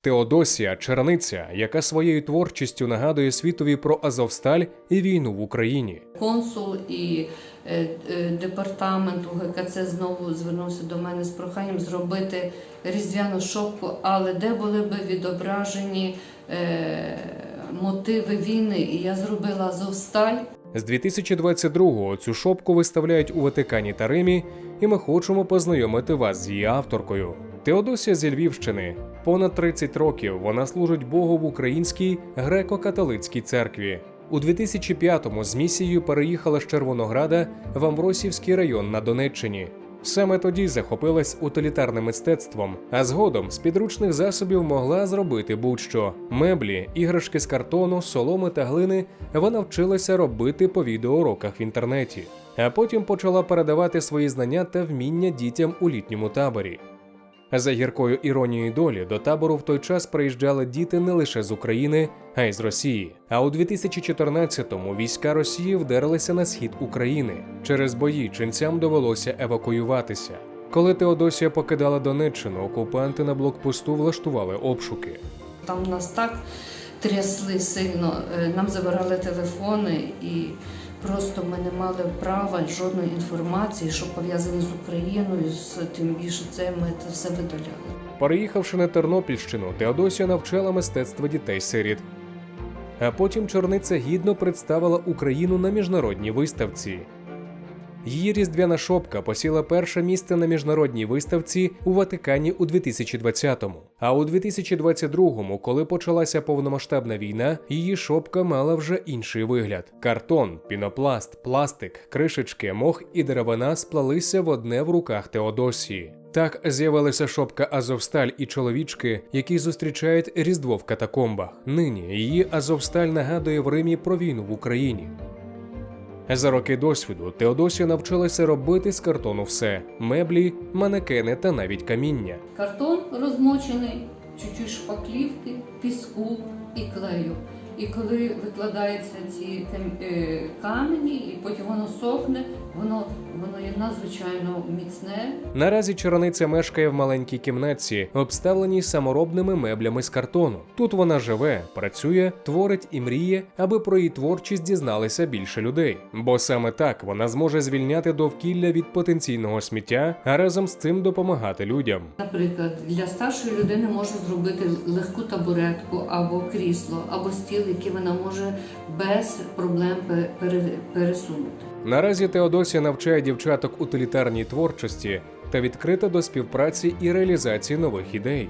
Теодосія Черниця, яка своєю творчістю нагадує світові про Азовсталь і війну в Україні. Консул і е, е, департамент УГКЦ знову звернувся до мене з проханням зробити різдвяну шопку, але де були би відображені е, мотиви війни. І я зробила Азовсталь. З 2022-го цю шопку виставляють у Ватикані та Римі, і ми хочемо познайомити вас з її авторкою. Теодосія зі Львівщини. Понад 30 років вона служить Богу в українській греко-католицькій церкві. У 2005-му з місією переїхала з Червонограда в Амвросівський район на Донеччині. Саме тоді захопилась утилітарним мистецтвом, а згодом з підручних засобів могла зробити будь-що: меблі, іграшки з картону, соломи та глини вона вчилася робити по відеоуроках в інтернеті, а потім почала передавати свої знання та вміння дітям у літньому таборі. За гіркою іронією долі до табору в той час приїжджали діти не лише з України, а й з Росії. А у 2014-му війська Росії вдерлися на схід України. Через бої ченцям довелося евакуюватися. Коли Теодосія покидала Донеччину, окупанти на блокпосту влаштували обшуки. Там нас так трясли сильно, е, нам забирали телефони і просто ми не мали права жодної інформації, що пов'язані з Україною, з тим більше це ми це все видаляли. Переїхавши на Тернопільщину, Теодосія навчала мистецтво дітей-сиріт. А потім чорниця гідно представила Україну на міжнародній виставці. Її різдвяна шопка посіла перше місце на міжнародній виставці у Ватикані у 2020-му. А у 2022-му, коли почалася повномасштабна війна, її шопка мала вже інший вигляд: картон, пінопласт, пластик, кришечки, мох і деревина сплалися в одне в руках Теодосії. Так з'явилася шопка Азовсталь і чоловічки, які зустрічають Різдво в катакомбах. Нині її Азовсталь нагадує в Римі про війну в Україні. За роки досвіду Теодосія навчилася робити з картону все: меблі, манекени та навіть каміння. Картон розмочений, чуть-чуть шпаклівки, піску і клею. І коли викладаються ці е, камені, і потім воно сохне, воно, воно є надзвичайно міцне, Наразі чарониця мешкає в маленькій кімнатці, обставленій саморобними меблями з картону. Тут вона живе, працює, творить і мріє, аби про її творчість дізналися більше людей. Бо саме так вона зможе звільняти довкілля від потенційного сміття, а разом з цим допомагати людям. Наприклад, для старшої людини можна зробити легку табуретку або крісло, або стіл, який вона може без проблем пе- пересунути. Наразі Теодосія навчає дівчаток утилітарній творчості та відкрита до співпраці і реалізації нових ідей.